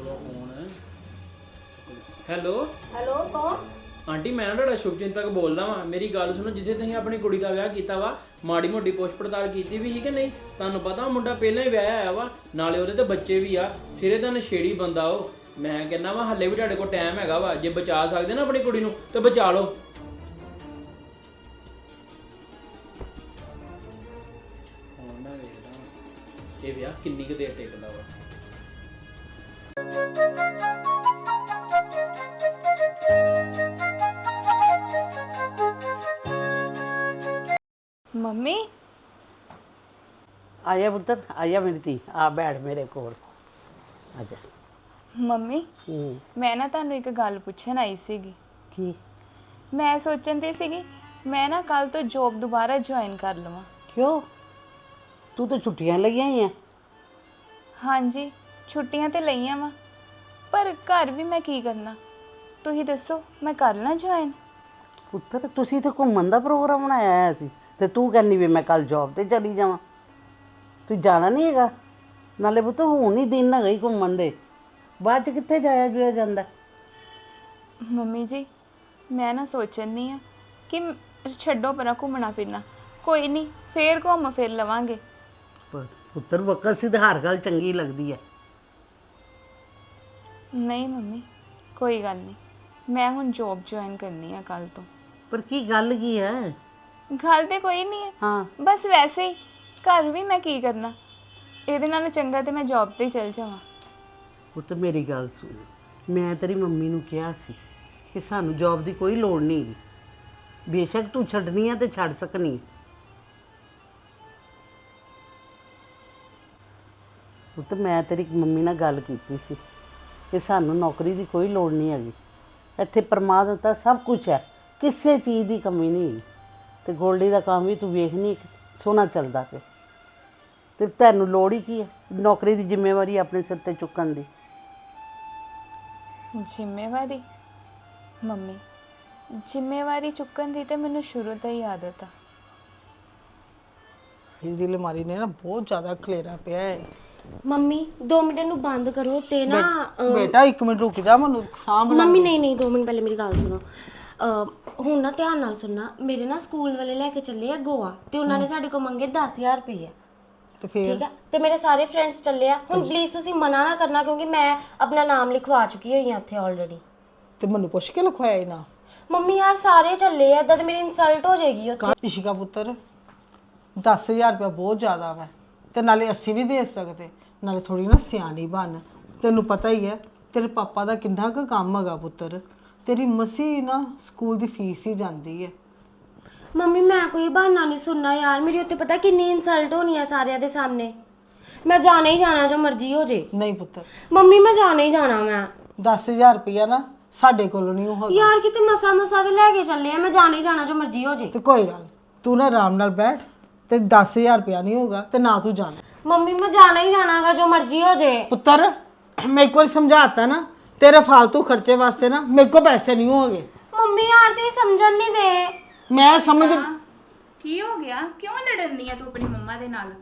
ਚੁੱਕ ਲਓ phone hello hello ਕੌਣ? ਆਂਟੀ ਮੈਂ ਨਾ ਤੁਹਾਡਾ ਸ਼ੁਭਚਿੰਤਕ ਬੋਲਦਾ ਵਾਂ। ਮੇਰੀ ਗੱਲ ਸੁਣੋ ਜਿੱਥੇ ਤੁਸੀਂ ਆਪਣੀ ਕੁੜੀ ਦਾ ਵਿਆਹ ਕੀਤਾ ਵਾ ਮਾੜੀ ਮੋਟੀ ਪੁੱਛ ਪੜਤਾਲ ਕੀਤੀ ਵੀ ਸੀ ਕਿ ਨਹੀਂ? ਤੁਹਾਨੂੰ ਪਤਾ ਉਹ ਮੁੰਡਾ ਪਹਿਲਾਂ ਹੀ ਵਿਆਹਿਆ ਆਇਆ ਵਾ ਨਾਲੇ ਉਹਦੇ ਤੇ ਬੱਚੇ ਵੀ ਆ ਸਿਰੇ ਦਾ ਨਸ਼ੇੜੀ ਬੰਦਾ ਉਹ। ਮੈਂ ਕਹਿੰਦਾ ਵਾ ਹੱਲੇ ਵੀ ਤੁਹਾਡੇ ਕੋਲ ਟਾਈਮ ਹੈਗਾ ਵਾ ਜੇ ਬਚਾ ਸਕਦੇ ਨਾ ਆਪਣੀ ਕੁੜੀ ਨੂੰ ਤੇ ਬਚਾ ਲਓ। ਹੁਣ ਮੈਂ ਵੇਖਦਾ ਵਾਂ, ਇਹ ਵਿਆਹ ਕਿੰਨੀ ਕੁ ਦੇਰ ਟਿਕਦਾ ਵਾ। ਮੰਮੀ। ਆਇਆ ਪੁੱਤਰ ਆਇਆ ਮੇਰੀ ਧੀ ਆ ਬੈਠ ਮੇਰੇ ਕੋਲ। ਆ ਜਾ। ਮੰਮੀ ਹੂੰ। ਮੈਂ ਨਾ ਤੁਹਾਨੂੰ ਇੱਕ ਗੱਲ ਪੁੱਛਣ ਆਈ ਸੀਗੀ। ਕੀ? ਮੈਂ ਸੋਚਣ ਦੀ ਸੀਗੀ ਮੈਂ ਨਾ ਕੱਲ ਤੋਂ ਜੌਬ ਦੁਬਾਰਾ ਜੁਆਇਨ ਕਰ ਲਵਾਂ। ਕਿਉਂ? ਤੂੰ ਤਾਂ ਛੁੱਟੀਆਂ ਲਈਆਂ ਹੀ ਆ। ਹਾਂਜੀ ਛੁੱਟੀਆਂ ਤੇ ਲਈਆਂ ਵਾ। ਪਰ ਘਰ ਵੀ ਮੈਂ ਕੀ ਕਰਨਾ? ਤੁਸੀਂ ਦੱਸੋ ਮੈਂ ਕਰ ਲਾਂ ਜੁਆਇਨ ਪੁੱਤਰ ਤੁਸੀਂ ਤਾਂ ਘੁੰਮਣ ਦਾ ਪ੍ਰੋਗਰਾਮ ਬਣਾਇਆ ਹੋਇਆ ਸੀ। ਤੇ ਤੂੰ ਕਹਿੰਦੀ ਵੀ ਮੈਂ ਕੱਲ ਜੌਬ ਤੇ ਚਲੀ ਜਾਵਾਂ। ਤੂੰ ਜਾਣਾ ਨਹੀਂ ਹੈਗਾ? ਨਾਲੇ ਪੁੱਤ ਹੁਣ ਹੀ ਦਿਨ ਨਾ ਗਈ ਘੁੰਮਣ ਦੇ। ਬਾਅਦ ਚ ਕਿੱਥੇ ਜਾਇਆ ਜੁਆ ਜਾਂਦਾ? ਮੰਮੀ ਜੀ ਮੈਂ ਨਾ ਸੋਚਣੀ ਆ ਕਿ ਛੱਡੋ ਪਰਾਂ ਘੁੰਮਣਾ ਫਿਰਨਾ। ਕੋਈ ਨਹੀਂ ਫੇਰ ਘੁੰਮ ਫਿਰ ਲਵਾਂਗੇ। ਪਰ ਪੁੱਤਰ ਵਕਤ ਸਿੱਧ ਹਰ ਗੱਲ ਚੰਗੀ ਲੱਗਦੀ ਹੈ ਨਹੀਂ ਮੰਮੀ ਕੋਈ ਗੱਲ ਨਹੀਂ। ਮੈਂ ਹੁਣ ਜੌਬ ਜੁਆਇਨ ਕਰਨੀ ਆ ਕੱਲ ਤੋਂ। ਪਰ ਕੀ ਗੱਲ ਕੀ ਹੈ ਗੱਲ ਤੇ ਕੋਈ ਨਹੀਂ ਹੈ। ਹਾਂ। ਬਸ ਵੈਸੇ ਹੀ ਘਰ ਵੀ ਮੈਂ ਕੀ ਕਰਨਾ? ਇਹਦੇ ਨਾਲ ਚੰਗਾ ਤੇ ਮੈਂ ਜੌਬ ਤੇ ਹੀ ਚਲ ਜਾਵਾਂ। ਪੁੱਤ ਮੇਰੀ ਗੱਲ ਸੁਣ। ਮੈਂ ਤੇਰੀ ਮੰਮੀ ਨੂੰ ਕਿਹਾ ਸੀ ਕਿ ਸਾਨੂੰ ਜੌਬ ਦੀ ਕੋਈ ਲੋੜ ਨਹੀਂ ਹੈਗੀ ਬੇਸ਼ੱਕ ਤੂੰ ਛੱਡਣੀ ਆ ਤੇ ਛੱਡ ਸਕਣੀ ਹੈ। ਪੁੱਤ ਮੈਂ ਤੇਰੀ ਮੰਮੀ ਨਾਲ ਗੱਲ ਕੀਤੀ ਸੀ ਕਿ ਸਾਨੂੰ ਨੌਕਰੀ ਦੀ ਕੋਈ ਲੋੜ ਨਹੀਂ ਹੈਗੀ। ਇੱਥੇ ਪਰਮਾਤਮਾ ਦਾ ਸਭ ਕੁਝ ਹੈ। ਕਿਸੇ ਚੀਜ਼ ਦੀ ਕਮੀ ਨਹੀਂ ਹੈਗੀ ਤੇ ਗੋਲਡੀ ਦਾ ਕੰਮ ਵੀ ਤੂੰ ਵੇਖ ਨਹੀਂ ਸੋਹਣਾ ਚੱਲਦਾ ਪਿਆ। ਤੇ ਤੈਨੂੰ ਲੋੜ ਹੀ ਕੀ ਹੈ ਨੌਕਰੀ ਦੀ ਜ਼ਿੰਮੇਵਾਰੀ ਆਪਣੇ ਸਿਰ ਤੇ ਚੁੱਕਣ ਦੀ। ਜ਼ਿੰਮੇਵਾਰੀ? ਮੰਮੀ ਜ਼ਿੰਮੇਵਾਰੀ ਚੁੱਕਣ ਦੀ ਤੇ ਮੈਨੂੰ ਸ਼ੁਰੂ ਤੋਂ ਹੀ ਆਦਤ ਆ। ਇਹਦੀ ਅਲਮਾਰੀ ਨੇ ਨਾ ਬਹੁਤ ਜ਼ਿਆਦਾ ਖਲੇਰਾ ਪਿਆ ਹੈ ਮੰਮੀ 2 ਮਿੰਟ ਨੂੰ ਬੰਦ ਕਰੋ ਤੇ ਨਾ ਅ, ਬੇਟਾ ਇੱਕ ਮਿੰਟ ਰੁਕ ਜਾ ਮੈਨੂੰ ਸਾਂਭ ਲੈ। ਮੰਮੀ ਨਹੀਂ ਨਹੀਂ 2 ਮਿੰਟ ਪਹਿਲੇ ਮੇਰੀ ਗੱਲ ਸੁਣੋ। ਅ, ਹੁਣ ਨਾ ਧਿਆਨ ਨਾਲ ਸੁਣਨਾ ਮੇਰੇ ਨਾ ਸਕੂਲ ਵਾਲੇ ਲੈ ਕੇ ਚੱਲੇ ਆ ਗੋਆ ਤੇ ਉਹਨਾਂ ਨੇ ਸਾਡੇ ਕੋਲ ਮੰਗੇ 10000 ਰੁਪਏ ਤੇ ਫੇਰ? ਠੀਕ ਹੈ ਤੇ ਮੇਰੇ ਸਾਰੇ ਫਰੈਂਡਸ ਚੱਲੇ ਆ। ਹੁਣ ਪਲੀਜ਼ ਤੁਸੀਂ ਮਨਾ ਨਾ ਕਰਨਾ ਕਿਉਂਕਿ ਮੈਂ ਆਪਣਾ ਨਾਮ ਲਿਖਵਾ ਚੁੱਕੀ ਹੋਈ ਹਾਂ ਉੱਥੇ ਆਲਰੇਡੀ ਤੇ ਮੈਨੂੰ ਪੁੱਛ ਕੇ ਲਿਖਵਾਇਆ ਹੀ ਨਾ। ਮੰਮੀ ਯਾਰ ਸਾਰੇ ਚੱਲੇ ਆ ਏਦਾਂ ਤੇ ਮੇਰੀ ਇਨਸਲਟ ਹੋ ਜਾਏਗੀ ਉੱਥੇ। ਇਸ਼ਿਕਾ ਪੁੱਤਰ 10000 ਰੁਪਇਆ ਬਹੁਤ ਜ਼ਿਆਦਾ ਵਾ। ਤੇ ਨਾਲੇ ਅਸੀਂ ਨਹੀਂ ਦੇ ਸਕਦੇ। ਨਾਲੇ ਥੋੜੀ ਨਾ ਸਿਆਣੀ ਬਣ। ਤੈਨੂੰ ਪਤਾ ਹੀ ਹੈ ਤੇਰੇ ਪਾਪਾ ਦਾ ਕਿੰਨਾ ਕੁ ਕੰਮ ਹੈਗਾ ਪੁੱਤਰ। ਤੇਰੀ ਮਸੀ ਨਾ ਸਕੂਲ ਦੀ ਫੀਸ ਹੀ ਜਾਂਦੀ ਹੈ। ਮੰਮੀ ਮੈਂ ਕੋਈ ਬਹਾਨਾ ਨਹੀਂ ਸੁਣਨਾ ਯਾਰ। ਮੇਰੀ ਉੱਤੇ ਪਤਾ ਕਿੰਨੀ ਇਨਸਲਟ ਹੋਣੀ ਆ ਸਾਰਿਆਂ ਦੇ ਸਾਹਮਣੇ। ਮੈਂ ਜਾਣਾ ਹੀ ਜਾਣਾ ਜੋ ਮਰਜ਼ੀ ਹੋ ਜੇ। ਨਹੀਂ ਪੁੱਤਰ ਮੰਮੀ ਮੈਂ ਜਾਣਾ ਹੀ ਜਾਣਾ ਮੈਂ। 10000 ਰੁਪਇਆ ਨਾ ਸਾਡੇ ਕੋਲੋਂ ਨਹੀਂ ਹੋਗਾ। ਯਾਰ ਕਿਤੇ ਮਸਾ ਮਸਾ ਦੇ ਲੈ ਕੇ ਚੱਲੇ ਆ। ਮੈਂ ਜਾਣਾ ਹੀ ਜਾਣਾ ਜੋ ਮਰਜ਼ੀ ਹੋ ਜੇ। ਤੇ ਕੋਈ ਗੱਲ ਨੀ। ਤੂੰ ਨਾ ਆਰਾਮ ਨਾਲ ਬੈਠ ਤੇ 10000 ਰੁਪਇਆ ਨਹੀਂ ਹੋਗਾ ਤੇ ਨਾ ਤੂੰ ਜਾਣਾ। ਮੰਮੀ ਮੈਂ ਜਾਣਾ ਹੀ ਜਾਣਾਗਾ ਜੋ ਮਰਜ਼ੀ ਹੋ ਜੇ। ਪੁੱਤਰ ਮੈਂ ਇੱਕ ਵਾਰ ਸਮਝਾਤਾ ਨਾ ਤੇਰੇ ਫालतू ਖਰਚੇ ਵਾਸਤੇ ਨਾ ਮੇਰੇ ਕੋਲ ਪੈਸੇ ਨਹੀਂ ਹੋਗੇ ਮੰਮੀ ਯਾਰ ਤੇ ਸਮਝਣ ਨਹੀਂ ਦੇ। ਮੈਂ ਸਮਝ ਕੀ ਹੋ ਗਿਆ? ਕਿਉਂ ਲੜਨੀ ਆ ਤੂੰ ਆਪਣੀ ਮੰਮਾ ਦੇ ਨਾਲ?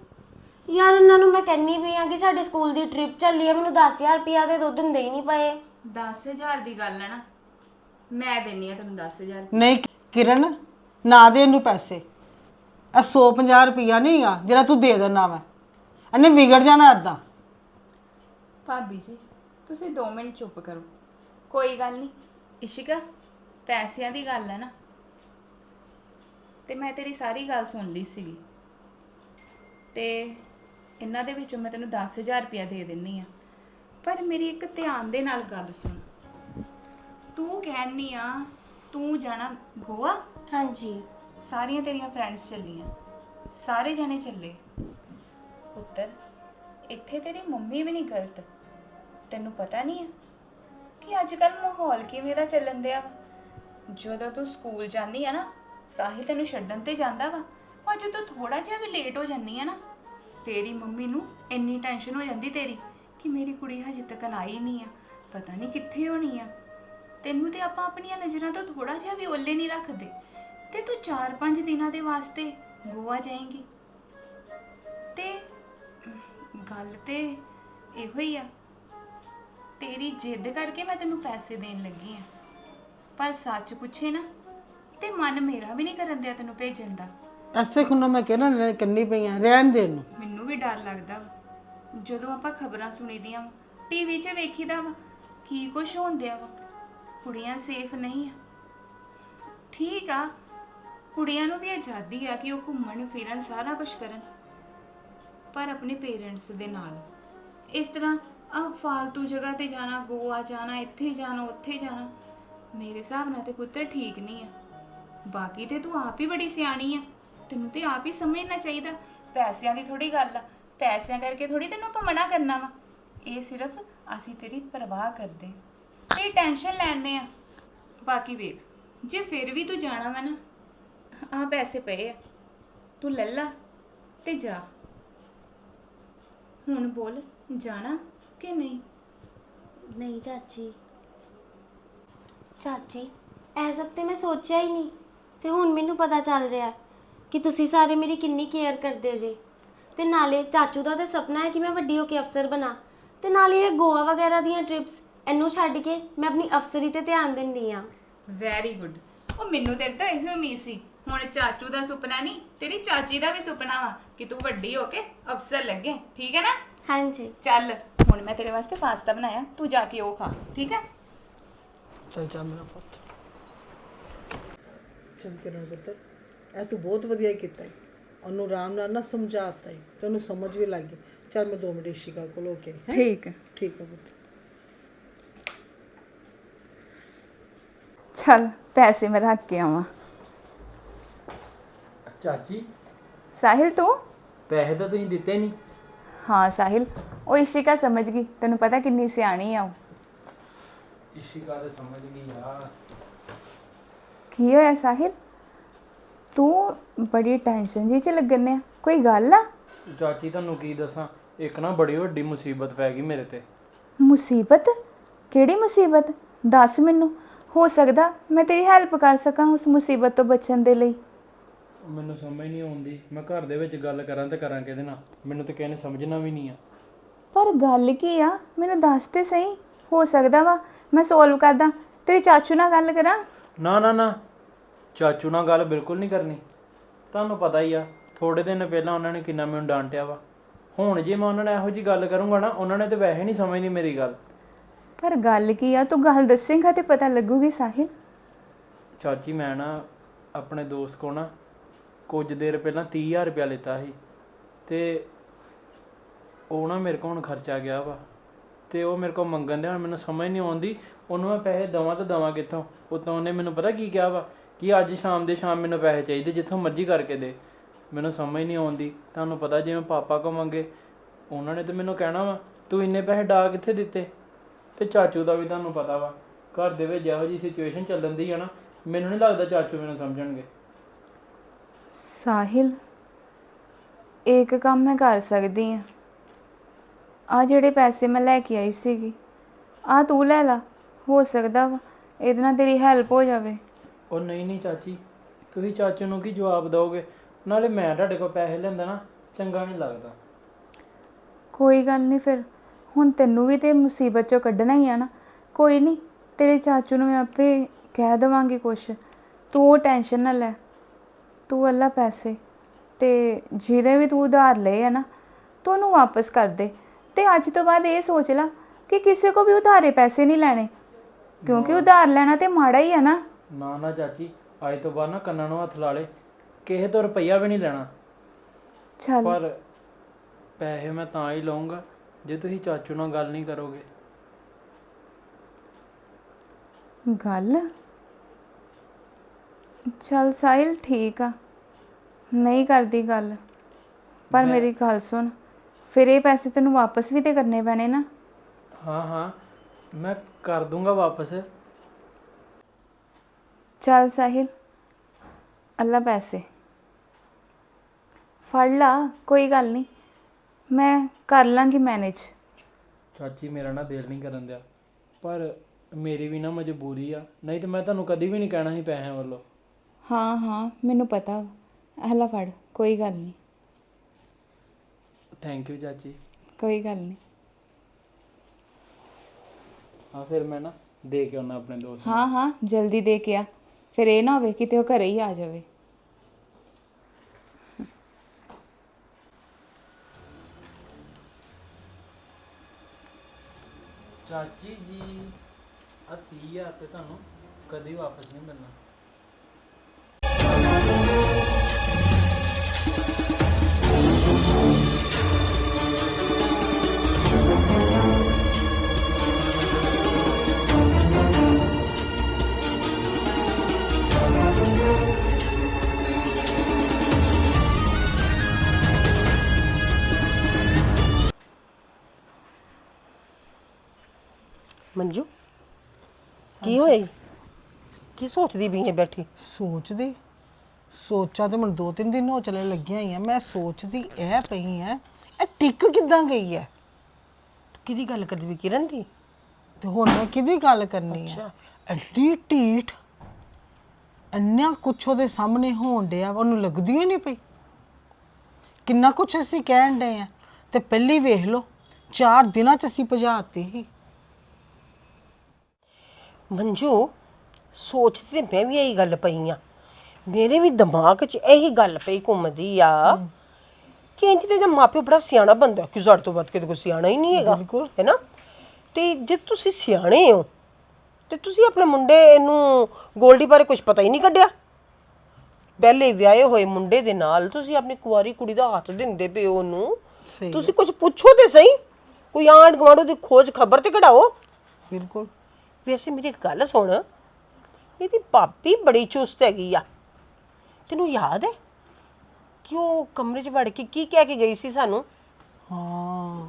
ਯਾਰ ਇਹਨਾਂ ਨੂੰ ਮੈਂ ਕਹਿੰਨੀ ਵੀ ਆ ਕਿ ਸਾਡੇ ਸਕੂਲ ਦੀ ਟ੍ਰਿਪ ਚੱਲੀ ਆ ਮੈਨੂੰ 10000 ਰੁਪਇਆ ਦੇ ਦੋ ਦਿੰਦੇ ਹੀ ਨਹੀਂ ਪਏ। 10000 ਦੀ ਗੱਲ ਹੈ ਨਾ ਮੈਂ ਦੇਣੀ ਆ ਤੈਨੂੰ 10000 ਨਹੀਂ ਕਿਰਨ ਨਾ ਦੇ ਇਹਨੂੰ ਪੈਸੇ। ਇਹ 150 ਰੁਪਇਆ ਨਹੀਂ ਆ ਜਿਹੜਾ ਤੂੰ ਦੇ ਦੇਣਾ ਵਾ। ਇਹਨੇ ਵਿਗੜ ਜਾਣਾ ਏਦਾਂ। ਭਾਬੀ ਜੀ ਤੁਸੀਂ 2 ਮਿੰਟ ਚੁੱਪ ਕਰੋ। ਕੋਈ ਗੱਲ ਨਹੀਂ ਇਸ਼ਿਕਾ ਪੈਸਿਆਂ ਦੀ ਗੱਲ ਹੈ ਨਾ। ਤੇ ਮੈਂ ਤੇਰੀ ਸਾਰੀ ਗੱਲ ਸੁਣ ਲਈ ਸੀਗੀ। ਤੇ ਇਹਨਾਂ ਦੇ ਵਿੱਚੋਂ ਮੈਂ ਤੈਨੂੰ 10000 ਰੁਪਇਆ ਦੇ ਦਿੰਨੀ ਆ। ਪਰ ਮੇਰੀ ਇੱਕ ਧਿਆਨ ਦੇ ਨਾਲ ਗੱਲ ਸੁਣ। ਤੂੰ ਕਹਿਨੀ ਆ ਤੂੰ ਜਾਣਾ ਗੋਆ? ਹਾਂਜੀ। ਸਾਰੀਆਂ ਤੇਰੀਆਂ ਫਰੈਂਡਸ ਚੱਲੀਆਂ। ਸਾਰੇ ਜਣੇ ਚੱਲੇ। ਪੁੱਤਰ ਇੱਥੇ ਤੇਰੀ ਮੰਮੀ ਵੀ ਨਹੀਂ ਗਲਤ। ਤੈਨੂੰ ਪਤਾ ਨਹੀਂ ਹੈ ਕਿ ਅੱਜ ਕੱਲ ਮਾਹੌਲ ਕਿਵੇਂ ਦਾ ਚੱਲਣ ਦਿਆ ਵਾ? ਜਦੋਂ ਤੂੰ ਸਕੂਲ ਜਾਂਦੀ ਆ ਨਾ, ਸਾਹਿਲ ਤੈਨੂੰ ਛੱਡਣ ਤੇ ਜਾਂਦਾ ਵਾ, ਪਰ ਜਦੋਂ ਥੋੜਾ ਜਿਹਾ ਵੀ ਲੇਟ ਹੋ ਜਾਂਦੀ ਆ ਨਾ, ਤੇਰੀ ਮੰਮੀ ਨੂੰ ਇੰਨੀ ਟੈਨਸ਼ਨ ਹੋ ਜਾਂਦੀ ਤੇਰੀ ਕਿ ਮੇਰੀ ਕੁੜੀ ਹਜੇ ਤੱਕ ਆਈ ਨਹੀਂ ਆ, ਪਤਾ ਨਹੀਂ ਕਿੱਥੇ ਹੋਣੀ ਆ। ਤੈਨੂੰ ਤੇ ਆਪਾਂ ਆਪਣੀਆਂ ਨਜ਼ਰਾਂ ਤੋਂ ਥੋੜਾ ਜਿਹਾ ਵੀ ਓਲੇ ਨਹੀਂ ਰੱਖਦੇ। ਤੇ ਤੂੰ 4-5 ਦਿਨਾਂ ਦੇ ਵਾਸਤੇ ਗੋਆ ਜਾਏਂਗੀ। ਤੇ, ਗੱਲ ਤੇ ਇਹੋ ਹੀ ਆ ਤੇਰੀ ਜਿੱਦ ਕਰਕੇ ਮੈਂ ਤੈਨੂੰ ਪੈਸੇ ਦੇਣ ਲੱਗੀ ਆ। ਪਰ ਸੱਚ ਪੁੱਛੇ ਨਾ ਤੇ ਮਨ ਮੇਰਾ ਵੀ ਨਹੀਂ ਕਰਨ ਦਿਆ ਤੈਨੂੰ ਭੇਜਣ ਦਾ। ਐਸੇ ਖੁੰਨਾ ਮੈਂ ਕਹਿਣਾ ਨਾ ਕੰਨੀ ਪਈਆਂ ਰਹਿਣ ਦੇ ਇਹਨੂੰ। ਮੈਨੂੰ ਵੀ ਡਰ ਲੱਗਦਾ ਵਾ। ਜਦੋਂ ਆਪਾਂ ਖਬਰਾਂ ਸੁਣੀਦੀਆਂ ਟੀਵੀ 'ਚ ਵੇਖੀਦਾ ਵਾ ਕੀ ਕੁਝ ਹੁੰਦਿਆ ਵਾ। ਕੁੜੀਆਂ ਸੇਫ ਨਹੀਂ ਆ। ਠੀਕ ਆ ਕੁੜੀਆਂ ਨੂੰ ਵੀ ਆਜ਼ਾਦੀ ਆ ਕਿ ਉਹ ਘੁੰਮਣ ਫਿਰਨ ਸਾਰਾ ਕੁਝ ਕਰਨ। ਪਰ ਆਪਣੇ ਪੇਰੈਂਟਸ ਦੇ ਨਾਲ ਇਸ ਤਰ੍ਹਾਂ ਆ ਫਾਲਤੂ ਜਗ੍ਹਾ ਤੇ ਜਾਣਾ, ਗੋਆ ਜਾਣਾ, ਇੱਥੇ ਜਾਣਾ, ਉੱਥੇ ਜਾਣਾ। ਮੇਰੇ ਹਿਸਾਬ ਨਾਲ ਤੇ ਪੁੱਤਰ ਠੀਕ ਨਹੀਂ ਆ। ਬਾਕੀ ਤੇ ਤੂੰ ਆਪ ਹੀ ਬੜੀ ਸਿਆਣੀ ਆ। ਤੈਨੂੰ ਤੇ ਆਪ ਹੀ ਸਮਝਣਾ ਚਾਹੀਦਾ। ਪੈਸਿਆਂ ਦੀ ਥੋੜੀ ਗੱਲ ਆ। ਪੈਸਿਆਂ ਕਰਕੇ ਥੋੜੀ ਤੈਨੂੰ ਆਪਾਂ ਮਨਾ ਕਰਨਾ ਵਾ। ਇਹ ਸਿਰਫ ਅਸੀਂ ਤੇਰੀ ਪਰਵਾਹ ਕਰਦੇ। ਤੇ ਟੈਨਸ਼ਨ ਲੈਣੇ ਆ। ਬਾਕੀ ਵੇਖ, ਜੇ ਫਿਰ ਵੀ ਤੂੰ ਜਾਣਾ ਵਾ ਨਾ ਆ ਪੈਸੇ ਪਏ ਆ। ਤੂੰ ਲੈ ਲਾ ਤੇ ਜਾ। ਹੁਣ ਬੋਲ, ਜਾਣਾ ਕਿ ਨਹੀਂ? ਨਹੀਂ ਚਾਚੀ। ਚਾਚੀ ਇਹ ਸਭ ਤੇ ਮੈਂ ਸੋਚਿਆ ਹੀ ਨਹੀਂ। ਤੇ ਹੁਣ ਮੈਨੂੰ ਪਤਾ ਚੱਲ ਰਿਹਾ ਕਿ ਤੁਸੀਂ ਸਾਰੇ ਮੇਰੀ ਕਿੰਨੀ ਕੇਅਰ ਕਰਦੇ ਜੇ। ਤੇ ਨਾਲੇ ਚਾਚੂ ਦਾ ਤਾਂ ਸੁਪਨਾ ਹੈ ਕਿ ਮੈਂ ਵੱਡੀ ਹੋ ਕੇ ਅਫਸਰ ਬਣਾ। ਤੇ ਨਾਲੇ ਇਹ ਗੋਆ ਵਗੈਰਾ ਦੀਆਂ ਟ੍ਰਿਪਸ ਇਹਨੂੰ ਛੱਡ ਕੇ ਮੈਂ ਆਪਣੀ ਅਫਸਰੀ ਤੇ ਧਿਆਨ ਦਿੰਦੀ ਆ ਵੈਰੀ ਗੁੱਡ ਉਹ ਮੈਨੂੰ ਤੇ ਤਾਂ ਇਹੋ ਉਮੀਦ ਸੀ। ਹੁਣ ਚਾਚੂ ਦਾ ਸੁਪਨਾ ਨਹੀਂ ਤੇਰੀ ਚਾਚੀ ਦਾ ਵੀ ਸੁਪਨਾ ਵਾ ਕਿ ਤੂੰ ਵੱਡੀ ਹੋ ਕੇ ਅਫਸਰ ਲੱਗੇ। ਠੀਕ ਹੈ ਨਾ? ਹਾਂਜੀ। ਚੱਲ। ਹੁਣ ਮੈਂ ਤੇਰੇ ਵਾਸਤੇ ਪਾਸਤਾ ਬਣਾਇਆ ਤੂੰ ਜਾ ਕੇ ਉਹ ਖਾ ਠੀਕ ਹੈ? ਚਲ ਜਾ ਮੇਰਾ ਪੁੱਤ। ਚਲ ਕਿਰਨ ਪੁੱਤਰ ਇਹ ਤੂੰ ਬਹੁਤ ਵਧੀਆ ਕੀਤਾ ਹੈ ਉਹਨੂੰ ਆਰਾਮ ਨਾਲ ਨਾ ਸਮਝਾਤਾ ਹੈ ਤੇ ਉਹਨੂੰ ਸਮਝ ਵੀ ਲੱਗ ਗਈ। ਚਲ ਮੈਂ ਦੋ ਮਿੰਟ ਇਸ਼ਿਕਾ ਕੋਲ ਹੋ ਕੇ ਹੈਂ? ਠੀਕ ਹੈ। ਠੀਕ ਹੈ ਪੁੱਤ। ਚੱਲ ਪੈਸੇ ਮੈਂ ਰੱਖ ਕੇ ਆਵਾਂ। ਚਾਚੀ? ਸਾਹਿਲ ਤੂੰ? ਪੈਸੇ ਤਾਂ ਤੁਸੀਂ ਦਿੱਤੇ ਨਹੀਂ ਹਾਂ ਸਾਹਿਲ ਉਹ ਇਸ਼ਿਕਾ ਸਮਝ ਗਈ ਤੈਨੂੰ ਪਤਾ ਕਿੰਨੀ ਸਿਆਣੀ ਆ ਉਹ। ਇਸ਼ਿਕਾ ਤੇ ਸਮਝ ਗਈ ਆ। ਕੀ ਹੋਇਆ ਸਾਹਿਲ? ਤੂੰ ਬੜੀ ਟੈਨਸ਼ਨ ਜੀ ਚ ਲੱਗਨੇ ਆ ਕੋਈ ਗੱਲ ਆ? ਚਾਚੀ ਤੁਹਾਨੂੰ ਕੀ ਦੱਸਾਂ ਇੱਕ ਨਾ ਬੜੀ ਵੱਡੀ ਮੁਸੀਬਤ ਪੈ ਗਈ ਮੇਰੇ ਤੇ। ਮੁਸੀਬਤ? ਕਿਹੜੀ ਮੁਸੀਬਤ? ਦੱਸ ਮੈਨੂੰ ਹੋ ਸਕਦਾ ਮੈਂ ਤੇਰੀ ਹੈਲਪ ਕਰ ਸਕਾਂ ਉਸ ਮੁਸੀਬਤ ਤੋਂ ਬਚਣ ਦੇ ਲਈ। ਮੈਨੂੰ ਸਮਝ ਨਹੀਂ ਆਉਂਦੀ। ਮੈਂ ਘਰ ਦੇ ਵਿੱਚ ਗੱਲ ਕਰਾਂ ਤੇ ਕਰਾਂ ਕਿਹਦੇ ਨਾਲ। ਮੈਨੂੰ ਤਾਂ ਕਿਸੇ ਨੇ ਸਮਝਣਾ ਵੀ ਨਹੀਂ ਆ। ਪਰ ਗੱਲ ਕੀ ਆ? ਮੈਨੂੰ ਦੱਸ ਤੇ ਸਹੀ। ਹੋ ਸਕਦਾ ਵਾ। ਮੈਂ ਸੋਲਵ ਕਰਦਾ। ਤੇਰੇ ਚਾਚੂ ਨਾਲ ਗੱਲ ਕਰਾਂ? ਨਾ ਨਾ ਨਾ। ਚਾਚੂ ਨਾਲ ਗੱਲ ਬਿਲਕੁਲ ਨਹੀਂ ਕਰਨੀ। ਤੁਹਾਨੂੰ ਪਤਾ ਹੀ ਆ ਥੋੜੇ ਦਿਨ ਪਹਿਲਾਂ ਉਹਨਾਂ ਨੇ ਕਿੰਨਾ ਮੈਨੂੰ ਡਾਂਟਿਆ ਵਾ। ਹੁਣ ਜੇ ਮੈਂ ਉਹਨਾਂ ਨਾਲ ਇਹੋ ਜੀ ਗੱਲ ਕਰੂੰਗਾ ਨਾ ਉਹਨਾਂ ਨੇ ਤੇ ਵੈਸੇ ਨਹੀਂ ਸਮਝਣੀ ਮੇਰੀ ਗੱਲ। ਪਰ ਗੱਲ ਕੀ ਆ? ਤੂੰ ਗੱਲ ਦੱਸੇਂਗਾ ਤੇ ਪਤਾ ਲੱਗੂਗੀ ਸਾਹਿਲ। ਚਾਚੀ ਮੈਂ ਨਾ ਆਪਣੇ ਦੋਸਤ ਕੋ ਨਾ ਕੁਝ ਦੇਰ ਪਹਿਲਾਂ 30000 ਰੁਪਇਆ ਲਿੱਤਾ ਸੀ ਤੇ ਉਹ ਨਾ ਮੇਰੇ ਕੋਲ ਹੁਣ ਖਰਚਾ ਗਿਆ ਵਾ ਤੇ ਉਹ ਮੇਰੇ ਕੋਲ ਮੰਗਣ ਦੇ ਹੁਣ ਮੈਨੂੰ ਸਮਝ ਨਹੀਂ ਆਉਂਦੀ, ਉਹਨੂੰ ਮੈਂ ਪੈਸੇ ਦਵਾਂ ਤਾਂ ਦਵਾਂ ਕਿੱਥੋਂ? ਉਤੋਂ ਉਹਨੇ ਮੈਨੂੰ ਪਤਾ ਕੀ ਕਿਹਾ ਵਾ? ਕਿ ਅੱਜ ਸ਼ਾਮ ਦੇ ਸ਼ਾਮ ਮੈਨੂੰ ਪੈਸੇ ਚਾਹੀਦੇ, ਜਿੱਥੋਂ ਮਰਜ਼ੀ ਕਰਕੇ ਦੇ। ਮੈਨੂੰ ਸਮਝ ਨਹੀਂ ਆਉਂਦੀ, ਤੁਹਾਨੂੰ ਪਤਾ ਜਿਵੇਂ ਪਾਪਾ ਕੋ ਮੰਗੇ, ਉਹਨਾਂ ਨੇ ਤੇ ਮੈਨੂੰ ਕਹਿਣਾ ਵਾ, ਤੂੰ ਇੰਨੇ ਪੈਸੇ ਡਾ ਕਿੱਥੇ ਦਿੱਤੇ? ਤੇ ਚਾਚੂ ਦਾ ਵੀ ਤੁਹਾਨੂੰ ਪਤਾ ਵਾ, ਘਰ ਦੇ ਵਿੱਚ ਇਹੋ ਜੀ ਸਿਚੁਏਸ਼ਨ ਚੱਲਣ ਦੀ ਹੈ ਨਾ, ਮੈਨੂੰ ਨਹੀਂ ਲੱਗਦਾ ਚਾਚੂ ਮੈਨੂੰ ਸਮਝਣਗੇ। ਸਾਹਿਲ ਇੱਕ ਕੰਮ ਮੈਂ ਕਰ ਸਕਦੀ ਆ ਆ ਜਿਹੜੇ ਪੈਸੇ ਮੈਂ ਲੈ ਕੇ ਆਈ ਸੀਗੀ ਆ ਤੂੰ ਲੈ ਲਾ ਹੋ ਸਕਦਾ ਵਾ ਇਹਦੇ ਨਾਲ ਤੇਰੀ ਹੈਲਪ ਹੋ ਜਾਵੇ। ਉਹ ਨਹੀਂ ਨਹੀਂ ਚਾਚੀ ਤੁਸੀਂ ਚਾਚੂ ਨੂੰ ਕੀ ਜਵਾਬ ਦਿਓਗੇ? ਨਾਲੇ ਮੈਂ ਤੁਹਾਡੇ ਕੋਲ ਪੈਸੇ ਲੈਂਦਾ ਨਾ ਚੰਗਾ ਨਹੀਂ ਲੱਗਦਾ। ਕੋਈ ਗੱਲ ਨਹੀਂ ਫਿਰ ਹੁਣ ਤੈਨੂੰ ਵੀ ਤੇ ਮੁਸੀਬਤ ਚੋਂ ਕੱਢਣਾ ਹੀ ਆ ਨਾ। ਕੋਈ ਨਹੀਂ ਤੇਰੇ ਚਾਚੂ ਨੂੰ ਮੈਂ ਆਪੇ ਕਹਿ ਦੇਵਾਂਗੀ ਕੁਛ। ਤੂੰ ਉਹ ਟੈਨਸ਼ਨ ਨਾ ਲੈ। ਤੂੰ ਅੱਲਾ ਪੈਸੇ ਤੇ ਜਿਹਦੇ ਵੀ ਤੂੰ ਉਧਾਰ ਲਏ ਆ ਨਾ ਤੂੰ ਉਹਨੂੰ ਵਾਪਸ ਕਰ ਦੇ। ਤੇ ਅੱਜ ਤੋਂ ਬਾਅਦ ਇਹ ਸੋਚ ਲੈ ਕਿ ਕਿਸੇ ਕੋ ਵੀ ਉਧਾਰੇ ਪੈਸੇ ਨਹੀਂ ਲੈਣੇ। ਕਿਉਂਕਿ ਉਧਾਰ ਲੈਣਾ ਤੇ ਮਾੜਾ ਹੀ ਆ ਨਾ। ਨਾ ਨਾ ਚਾਚੀ ਅੱਜ ਤੋਂ ਬਾਅਦ ਨਾ ਕੰਨਾਂ ਨੂੰ ਹੱਥ ਲਾ ਲੇ। ਕਿਸੇ ਤੋਂ ਰੁਪਈਆ ਵੀ ਨਹੀਂ ਲੈਣਾ। ਚੱਲ। ਪਰ ਪੈਸੇ ਮੈਂ ਤਾਂ ਹੀ ਲਵਾਂਗਾ ਜੇ ਤੁਸੀਂ ਚਾਚੂ ਨਾਲ ਗੱਲ ਨਹੀਂ ਕਰੋਗੇ। ਗੱਲ? ਚੱਲ ਸਾਹਿਲ ਠੀਕ ਆ। ਨਹੀਂ ਕਰਦੀ ਗੱਲ। ਪਰ ਮੈਂ- ਮੇਰੀ ਗੱਲ ਸੁਣ। ਫਿਰ ਇਹ ਪੈਸੇ ਤੈਨੂੰ ਵਾਪਸ ਵੀ ਤੇ ਕਰਨੇ ਪੈਣੇ ਨਾ? ਹਾਂ ਹਾਂ। ਮੈਂ ਕਰ ਦੂੰਗਾ ਵਾਪਸ। ਚੱਲ ਸਾਹਿਲ ਅੱਲਾ ਪੈਸੇ। ਫੜ ਲਾ ਕੋਈ ਗੱਲ ਨਹੀਂ। ਮੈਂ ਕਰ ਲਾਂਗੀ ਮੈਨੇਜ ਚਾਚੀ ਮੇਰਾ ਨਾ ਦਿਲ ਨਹੀਂ ਕਰਨ ਦਿਆ। ਪਰ ਮੇਰੀ ਵੀ ਨਾ ਮਜਬੂਰੀ ਆ। ਨਹੀਂ ਤੇ ਮੈਂ ਤੁਹਾਨੂੰ ਕਦੀ ਵੀ ਨਹੀਂ ਕਹਿਣਾ ਸੀ ਪੈਸਿਆਂ ਵੱਲੋਂ। ਹਾਂ ਹਾਂ ਮੈਨੂੰ ਪਤਾ। ਅੱਲਾ ਫੜ ਕੋਈ ਗੱਲ ਨਹੀਂ। ਥੈਂਕ ਯੂ ਚਾਚੀ। ਕੋਈ ਗੱਲ ਨਹੀਂ। ਹਾਂ ਫਿਰ ਮੈਂ ਨਾ ਦੇ ਕੇ ਆਉਣਾ ਆਪਣੇ ਦੋਸਤ ਨੂੰ। ਹਾਂ ਹਾਂ ਜਲਦੀ ਦੇ ਕੇ ਆ। ਫਿਰ ਇਹ ਨਾ ਹੋਵੇ ਕਿਤੇ ਉਹ ਘਰੇ ਹੀ ਆ ਜਾਵੇ। ਚਾਚੀ ਜੀ ਆ 30000 ਤੇ ਤੁਹਾਨੂੰ ਕਦੇ ਵਾਪਸ ਨਹੀਂ ਮਿਲਣਾ। ਕੀ ਹੋਇਆ ਈ? ਕੀ ਸੋਚਦੀ ਵੀ ਹੈ ਬੈਠੀ? ਸੋਚਦੀ? ਸੋਚਾਂ ਤੇ ਮੈਨੂੰ ਦੋ ਤਿੰਨ ਦਿਨ ਹੋ ਚੱਲਣ ਲੱਗੀਆਂ ਹੀ ਆ ਮੈਂ ਸੋਚਦੀ ਇਹ ਪਈ ਆ ਇਹ ਟਿਕ ਕਿੱਦਾਂ ਗਈ ਹੈ? ਕਿਹਦੀ ਗੱਲ ਕਰਦੀ ਵੀ ਕਿਰਨ ਦੀ? ਤੇ ਹੁਣ ਮੈਂ ਕਿਹਦੀ ਗੱਲ ਕਰਨੀ ਹੈ? ਐਡੀ ਢੀਠ ਅੰਨਿਆ ਕੁਛ ਉਹਦੇ ਸਾਹਮਣੇ ਹੋਣ ਡਿਆ ਵਾ, ਉਹਨੂੰ ਲੱਗਦੀ ਹੀ ਨਹੀਂ ਪਈ। ਕਿੰਨਾ ਕੁਛ ਅਸੀਂ ਕਹਿਣ ਡਏ ਆ ਤੇ ਪਹਿਲੀ ਵੇਖ ਲਓ ਚਾਰ ਦਿਨਾਂ ਚ ਅਸੀਂ ਭਜਾਤੀ ਸੀ। ਮੰਜੂ ਸੋਚਦੀ ਤੇ ਮੈਂ ਵੀ ਇਹੀ ਗੱਲ ਪਈ ਆ। ਮੇਰੇ ਵੀ ਦਿਮਾਗ 'ਚ ਇਹੀ ਗੱਲ ਪਈ ਘੁੰਮਦੀ ਆ ਕਿ ਇੰਜ ਤੇ ਮਾਪਿਓ ਬੜਾ ਸਿਆਣਾ ਬੰਦਾ ਕਿ ਸਾਡੇ ਤੋਂ ਵੱਧ ਕੇ ਕੋਈ ਸਿਆਣਾ ਹੀ ਨਹੀਂ ਹੈਗਾ ਬਿਲਕੁਲ। ਹੈ ਨਾ ਤੇ ਜੇ ਤੁਸੀਂ ਸਿਆਣੇ ਹੋ ਤੇ ਤੁਸੀਂ ਆਪਣੇ ਮੁੰਡੇ ਨੂੰ ਗੋਲਡੀ ਬਾਰੇ ਕੁਝ ਪਤਾ ਹੀ ਨਹੀਂ ਕੱਢਿਆ? ਪਹਿਲੇ ਵਿਆਹੇ ਹੋਏ ਮੁੰਡੇ ਦੇ ਨਾਲ ਤੁਸੀਂ ਆਪਣੀ ਕੁਆਰੀ ਕੁੜੀ ਦਾ ਹੱਥ ਦਿੰਦੇ ਪਏ ਹੋ ਉਹਨੂੰ। ਸਹੀ ਤੁਸੀਂ ਕੁਝ ਪੁੱਛੋ ਤੇ ਸਹੀ। ਕੋਈ ਆਂਢ ਗੁਆਂਢ ਦੀ ਖੋਜ ਖਬਰ ਤੇ ਕਢਾਓ। ਬਿਲਕੁਲ। ਵੈਸੇ ਮੇਰੀ ਇੱਕ ਗੱਲ ਸੁਣ। ਇਹਦੀ ਭਾਬੀ ਬੜੀ ਚੁਸਤ ਹੈਗੀ ਆ। ਤੈਨੂੰ ਯਾਦ ਹੈ? ਕਿ ਉਹ ਕਮਰੇ 'ਚ ਵੜ ਕੇ ਕੀ ਕਹਿ ਕੇ ਗਈ ਸੀ ਸਾਨੂੰ? ਹਾਂ।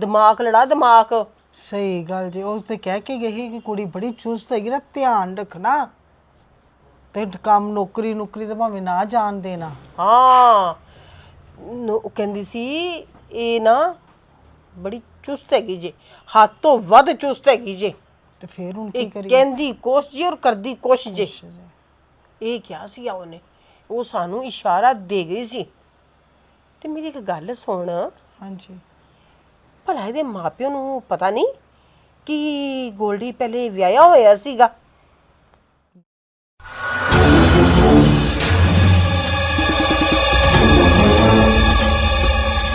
ਦਿਮਾਗ ਲੜਾ ਦਿਮਾਗ। ਸਹੀ ਗੱਲ ਜੀ ਉਹ ਤੇ ਕਹਿ ਕੇ ਗਈ ਕਿ ਕੁੜੀ ਬੜੀ ਚੁਸਤ ਹੈਗੀ ਨਾ ਧਿਆਨ ਰੱਖਣਾ। ਤੇ ਕੰਮ ਨੌਕਰੀ ਨੌਕਰੀ ਤਾਂ ਭਾਵੇਂ ਨਾ ਜਾਣ ਦੇਣਾ। ਹਾਂ। ਨੋ- ਉਹ ਕਹਿੰਦੀ ਸੀ ਇਹ ਨਾ ਬੜੀ ਚੁਸਤ ਹੈਗੀ ਜੇ ਹੱਥ ਤੋਂ ਵੱਧ ਚੁਸਤ ਹੈਗੀ ਜੇ। ਤੇ ਫਿਰ ਹੁਣ ਕੀ ਇਹ ਕਰੀਏ? ਕਹਿੰਦੀ ਕੋਸ਼ ਜੀ ਔਰ ਕਰਦੀ ਕੋਸ਼ ਜੇ। ਇਹ ਕਿਹਾ ਸੀ ਆ ਉਹਨੇ। ਉਹ ਸਾਨੂੰ ਇਸ਼ਾਰਾ ਦੇ ਗਈ ਸੀ। ਤੇ ਮੇਰੀ ਇੱਕ ਗੱਲ ਸੁਣ। ਹਾਂਜੀ। ਭਲਾ ਇਹਦੇ ਮਾਪਿਆਂ ਨੂੰ ਪਤਾ ਨਹੀਂ ਕਿ ਗੋਲਡੀ ਪਹਿਲੇ ਵਿਆਹਿਆ ਹੋਇਆ ਸੀਗਾ।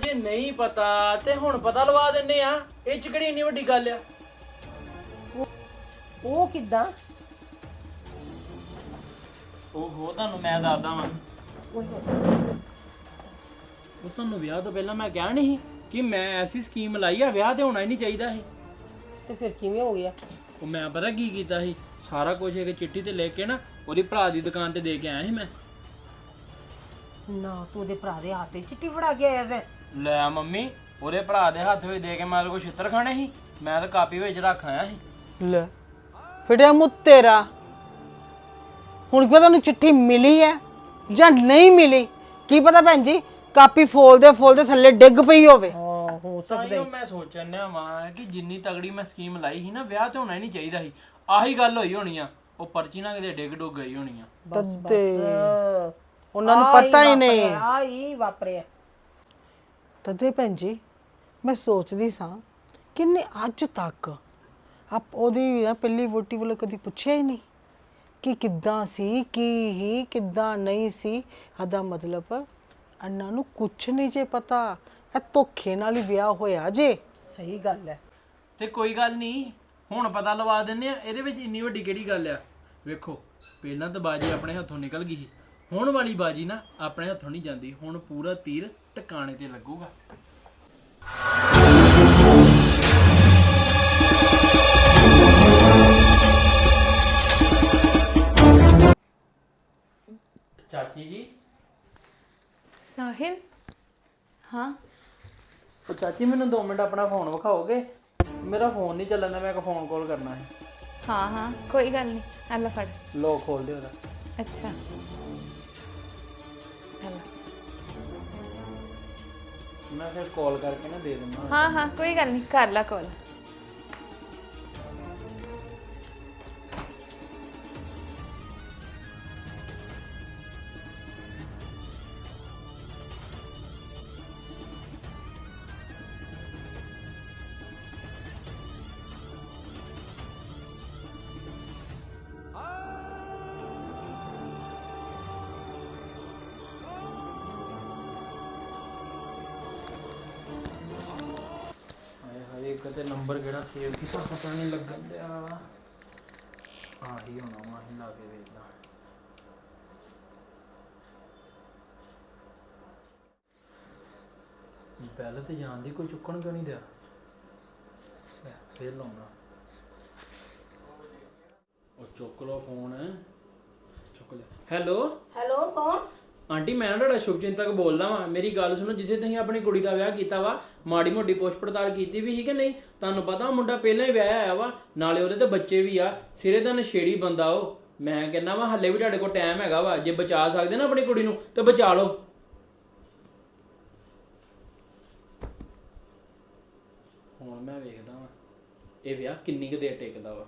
ਜੇ ਨਹੀਂ ਪਤਾ ਤੇ ਹੁਣ ਪਤਾ ਲਵਾ ਦਿੰਨੇ ਆ। ਇਹ ਚ ਕਿਹੜੀ ਇੰਨੀ ਵੱਡੀ ਗੱਲ ਆ? ਉਹ ਕਿਦਾਂ? ਓਹੋ ਤੁਹਾਨੂੰ ਮੈਂ ਦੱਸਦਾ ਵਾਂ। ਉਹ ਤੁਹਾਨੂੰ ਵਿਆਹ ਤੋਂ ਪਹਿਲਾਂ ਮੈਂ ਕਿਹਾ ਨਹੀਂ ਸੀ ਕਿ ਮੈਂ ਐਸੀ ਸਕੀਮ ਲਾਈ ਆ ਵਿਆਹ ਤੇ ਹੋਣਾ ਹੀ ਨਹੀਂ ਚਾਹੀਦਾ ਸੀ। ਤੇ ਫਿਰ ਕਿਵੇਂ ਹੋ ਗਿਆ? ਉਹ ਮੈਂ ਪਤਾ ਕੀ ਕੀਤਾ ਸੀ ਸਾਰਾ ਕੁਝ ਇੱਕ ਚਿੱਠੀ ਤੇ ਲਿਖ ਕੇ ਨਾ ਉਹਦੀ ਭਰਾ ਦੀ ਦੁਕਾਨ ਤੇ ਦੇ ਕੇ ਆਇਆ ਸੀ ਮੈਂ। ਨਾ ਤੂੰ ਉਹਦੇ ਭਰਾ ਦੇ ਹੱਥ ਚਿੱਟੀ ਫੜਾ ਕੇ ਆਇਆ ਸੀ। ਲੈ ਮੰਮੀ ਉਹਦੇ ਭਰਾ ਦੇ ਹੱਥ ਵਿੱਚ ਦੇ ਕੇ ਮੈਂ ਉਹਦੇ ਕੋਲ ਛਿੱਤਰ ਖਾਣੇ ਸੀ। ਮੈਂ ਤਾਂ ਕਾਪੀ ਵਿੱਚ ਰੱਖ ਆਇਆ ਸੀ। ਲੈ। ਫਿਟਿਆ ਮੁੱਤ ਤੇਰਾ। ਹੁਣ ਕੀ ਪਤਾ ਉਹਨੂੰ ਚਿੱਠੀ ਮਿਲੀ ਹੈ ਜਾਂ ਨਹੀਂ ਮਿਲੀ? ਕੀ ਪਤਾ ਭੈਣ ਜੀ ਕਾਪੀ ਫੋਲਦੇ ਫੋਲਦੇ ਥੱਲੇ ਡਿੱਗ ਪਈ ਹੋਵੇ। ਹਾਂ ਹੋ। ਤਾਂ ਮੈਂ ਸੋਚਣਿਆ ਵਾਂ ਕਿ ਜਿੰਨੀ ਤਗੜੀ ਮੈਂ ਸਕੀਮ ਲਾਈ ਸੀ ਨਾ ਵਿਆਹ ਤੇ ਹੋਣਾ ਹੀ ਨਹੀਂ ਚਾਹੀਦਾ ਸੀ। ਆਹੀ ਗੱਲ ਹੋਈ ਹੋਣੀ ਆ। ਉਹ ਪਰਚੀ ਨਾ ਕਿਤੇ ਡਿੱਗ ਡੁੱਗ ਗਈ ਹੋਣੀ ਆ। ਤੱਦੇ ਉਹਨਾਂ ਨੂੰ ਪਤਾ ਹੀ ਨਹੀਂ। ਵਾਪਰਿਆ ਤਦੇ ਭੈਣ ਜੀ ਮੈਂ ਸੋਚਦੀ ਸਾਂ ਕਿ ਨੇ ਅੱਜ ਤੱਕ ਆਪ ਉਹਦੀ ਨਾ ਪਹਿਲੀ ਵੋਟੀ ਵੱਲੋਂ ਕਦੀ ਪੁੱਛਿਆ ਹੀ ਨਹੀਂ ਕਿ ਕਿੱਦਾਂ ਸੀ ਕੀ ਹੀ ਕਿੱਦਾਂ ਨਹੀਂ ਸੀ। ਆਦਾ ਮਤਲਬ ਅੰਨਾ ਨੂੰ ਕੁਛ ਨਹੀਂ ਜੇ ਪਤਾ। ਇਹ ਧੋਖੇ ਨਾਲ ਹੀ ਵਿਆਹ ਹੋਇਆ ਜੇ। ਸਹੀ ਗੱਲ ਹੈ। ਤੇ ਕੋਈ ਗੱਲ ਨਹੀਂ ਹੁਣ ਪਤਾ ਲਵਾ ਦਿੰਨੇ ਆ ਇਹਦੇ ਵਿੱਚ ਇੰਨੀ ਵੱਡੀ ਕਿਹੜੀ ਗੱਲ ਆ? ਵੇਖੋ ਪਹਿਲਾਂ ਤਾਂ ਬਾਜੀ ਆਪਣੇ ਹੱਥੋਂ ਨਿਕਲ ਗਈ ਸੀ। ਹੁਣ ਵਾਲੀ ਬਾਜੀ ਨਾ ਆਪਣੇ ਹੱਥੋਂ ਨਹੀਂ ਜਾਂਦੀ ਹੁਣ ਪੂਰਾ ਤੀਰ ਟਿਕਾਣੇ ਤੇ ਲੱਗੂਗਾ। ਚਾਚੀ ਜੀ ਸਾਹਿਲ ਹਾਂ ਉਹ ਚਾਚੀ ਮੈਨੂੰ 2 ਮਿੰਟ ਆਪਣਾ ਫੋਨ ਵਿਖਾਓਗੇ ਮੇਰਾ ਫੋਨ ਨਹੀਂ ਚੱਲਦਾ ਮੈਂ ਇੱਕ ਫੋਨ ਕਾਲ ਕਰਨਾ ਹੈ ਹਾਂ ਹਾਂ ਕੋਈ ਗੱਲ ਨਹੀਂ ਅੱਲਾ ਫੜ ਲੋਕ ਖੋਲ ਦਿਓ ਉਹਦਾ ਅੱਛਾ ਅੱਲਾ ਮੈਂ ਫਿਰ ਕਾਲ ਕਰਕੇ ਨਾ ਦੇ ਦਿੰਦਾ ਹਾਂ ਹਾਂ ਕੋਈ ਗੱਲ ਨਹੀਂ ਕਰ ਲਾ ਕੋਲ ਤੇ ਨੰਬਰ ਕਿਹੜਾ ਸੇਵ ਕੀਤਾ? ਪਤਾ ਨਹੀਂ ਲੱਗਣ ਡਿਆ ਆਹੀ ਹੋਣਾ ਵਾ ਹੀ ਲਾ ਕੇ ਵੇਖਦਾ। ਪਹਿਲੇ ਤੇ ਜਾਣਦੀ ਕੋਈ ਚੁੱਕਣ ਕਿਉਂ ਨਹੀਂ ਦਿਆ? ਲੈ, ਫੇਰ ਲਾਉਣਾ। ਉਹ ਚੁੱਕ ਲਓ ਫੋਨ ਚੁੱਕ ਲਿਆ। ਹੈਲੋ ਹੈਲੋ ਕੌਣ? ਆਂਟੀ, ਮੈਂ ਨਾ ਤੁਹਾਡਾ ਸ਼ੁਭਚਿੰਤਕ ਬੋਲਦਾ ਵਾਂ। ਮੇਰੀ ਗੱਲ ਸੁਣੋ, ਜਿੱਥੇ ਤੁਸੀਂ ਆਪਣੀ ਕੁੜੀ ਦਾ ਵਿਆਹ ਕੀਤਾ ਵਾ, ਮਾੜੀ ਮੋਟੀ ਪੁੱਛ ਪੜਤਾਲ ਕੀਤੀ ਵੀ ਸੀ ਕਿ ਨਹੀਂ? ਤੁਹਾਨੂੰ ਪਤਾ ਉਹ ਮੁੰਡਾ ਪਹਿਲਾਂ ਹੀ ਵਿਆਹਿਆ ਆਇਆ ਵਾ, ਨਾਲੇ ਉਹਦੇ ਤੇ ਬੱਚੇ ਵੀ ਆ, ਸਿਰੇ ਦਾ ਨਸ਼ੇੜੀ ਬੰਦਾ ਉਹ। ਮੈਂ ਕਹਿੰਦਾ ਵਾ, ਹੱਲੇ ਵੀ ਤੁਹਾਡੇ ਕੋਲ ਟਾਈਮ ਹੈਗਾ ਵਾ, ਜੇ ਬਚਾ ਸਕਦੇ ਨਾ ਆਪਣੀ ਕੁੜੀ ਨੂੰ, ਤੇ ਬਚਾ ਲਓ। ਹੁਣ ਮੈਂ ਵੇਖਦਾ ਵਾਂ, ਇਹ ਵਿਆਹ ਕਿੰਨੀ ਕੁ ਦੇਰ ਟਿਕਦਾ ਵਾ।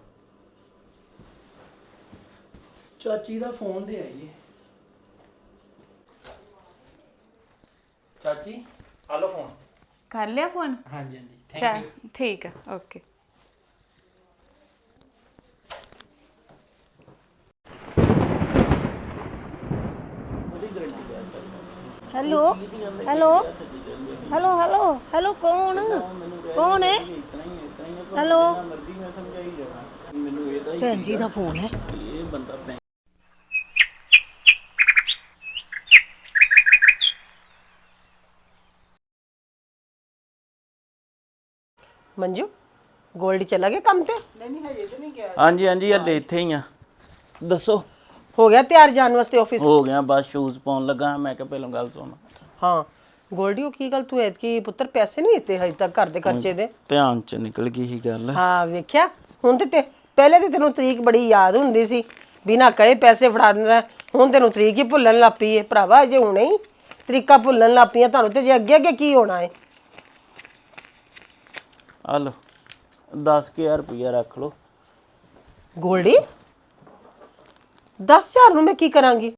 ਚਾਚੀ ਦਾ ਫੋਨ ਤੇ ਆਈਏ ਚਾਚੀ ਆ ਲਓ ਫੋਨ ਕਰ ਲਿਆ ਫੋਨ ਹਾਂਜੀ ਹਾਂਜੀ। ਥੈਂਕ ਯੂ ਠੀਕ ਆ okay hello hello hello hello hello ਕੌਣ? ਕੌਣ ਹੈ ਹੈਲੋ ਭੈਣ ਜੀ ਦਾ ਫੋਨ ਹੈ। ਇਹ ਬੰਦਾ ਬੈਂਕ ਮੰਜੂ ਗੋਲਡੀ ਚਲਾ ਗਿਆ ਕੰਮ ਤੇ? ਹਾਂਜੀ ਹਾਂਜੀ ਹਲੇ ਇੱਥੇ ਹੀ ਆ। ਦੱਸੋ। ਹੋ ਗਿਆ ਤਿਆਰ ਜਾਣ ਵਾਸਤੇ ਆਫਿਸ ਹੋ ਗਿਆ ਬਸ ਸ਼ੂਜ਼ ਪਾਉਣ ਲੱਗਾ ਮੈਂ ਕਿਹਾ ਪਹਿਲਾਂ ਗੱਲ ਸੁਣ। ਹਾਂ ਗੋਲਡੀ ਉਹ ਕੀ ਗੱਲ ਤੂੰ ਐਤਕੀ ਪੁੱਤਰ ਪੈਸੇ ਨਹੀਂ ਦਿੱਤੇ ਹਜੇ ਤੱਕ ਘਰ ਦੇ ਖਰਚੇ ਦੇ? ਧਿਆਨ ਚ ਨਿਕਲ ਗਈ ਸੀ ਗੱਲ। ਹਾਂ ਵੇਖਿਆ? ਹੁਣ ਤੇ ਤੇ ਪਹਿਲੇ ਤੇ ਤੈਨੂੰ ਤਰੀਕ ਬੜੀ ਯਾਦ ਹੁੰਦੀ ਸੀ ਬਿਨਾ ਕਹੇ ਪੈਸੇ ਫੜਾ ਦਿੰਦਾ। ਹੁਣ ਤੈਨੂੰ ਤਰੀਕ ਹੀ ਭੁੱਲਣ ਲੱਗ ਪਈ ਏ। ਭਰਾਵਾ ਜੇ ਹੁਣੇ ਹੀ ਤਰੀਕਾ ਭੁੱਲਣ ਲੱਗ ਪਈਆਂ। ਤੁਹਾਨੂੰ ਤੇ ਜੇ ਅੱਗੇ ਅੱਗੇ ਕੀ ਹੋਣਾ ਏ? ਆ ਲਓ 10000 ਰੁਪਇਆ ਰੱਖ ਲਓ। ਗੋਲਡੀ 10000 ਨੂੰ ਮੈਂ ਕੀ ਕਰਾਂਗੀ?